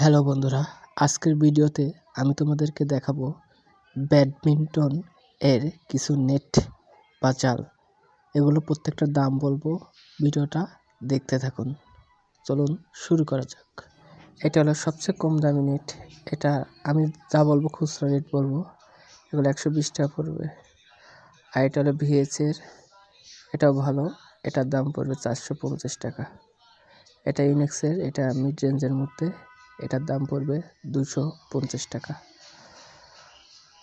Hello বন্ধুরা, আজকের ভিডিওতে আমি তোমাদেরকে দেখাবো ব্যাডমিন্টন এর কিছু নেট বা জাল এগুলো প্রত্যেকটার দাম বলব, ভিডিওটা দেখতে থাকুন। চলুন শুরু করা যাক। এটা হলো সবচেয়ে কম দামি নেট। এটা আমি যা বলব খুচরা রেট বলব, এগুলো একশো বিশ টাকা পড়বে। আর এটা হলো ভিএচের এটাও ভালো, এটার দাম পড়বে চারশো পঞ্চাশ টাকা। এটা ইউনিক্সের এটা মিড রেঞ্জের মধ্যে। এটার দাম পড়বে দুশো পঞ্চাশ টাকা।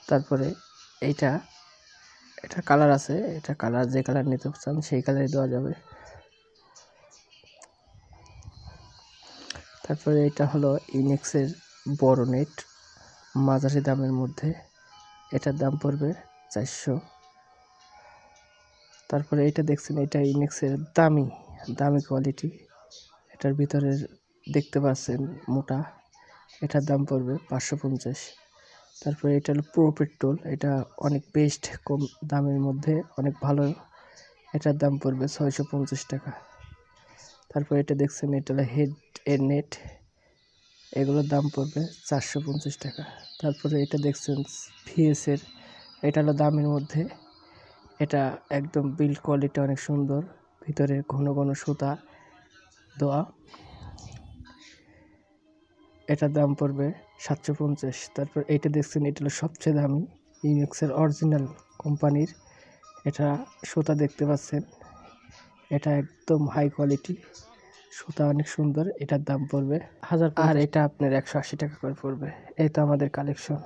তারপরে এইটা, এটা কালার আছে, এটা কালার যে কালার নিতে চান সেই কালারই দেওয়া যাবে। তারপরে এটা হলো ইনেক্সের বড় নেট মাঝারি দামের মধ্যে। এটার দাম পড়বে চারশো। তারপরে এটা দেখছেন, এটা ইনেক্সের দামি দামি কোয়ালিটি এটার ভিতরের দেখতে পাচ্ছেন মোটা। এটার দাম পড়বে পাঁচশো পঞ্চাশ। তারপরে এটা হলো প্রো পেট্রোল এটা অনেক বেস্ট কম দামের মধ্যে, অনেক ভালো। এটার দাম পড়বে ছয়শো পঞ্চাশ টাকা। তারপর এটা দেখছেন, এটা হলো হেড এর নেট এগুলোর দাম পড়বে চারশো পঞ্চাশ টাকা। তারপরে এটা দেখছেন ভিএসের এটা হলো দামের মধ্যে। এটা একদম বিল্ড কোয়ালিটি অনেক সুন্দর। ভিতরে ঘন ঘন সুতা দেওয়া এটার দাম পড়বে সাতশো পঞ্চাশ। তারপর এইটা দেখছেন এটা হলো সবচেয়ে দামি ইউনিক্সের অরিজিনাল কোম্পানির এটা সুতা দেখতে পাচ্ছেন এটা একদম হাই কোয়ালিটি সুতা অনেক সুন্দর এটার দাম পড়বে হাজার আর এটা আপনার একশো আশি টাকা করে পড়বে। এই তো আমাদের কালেকশন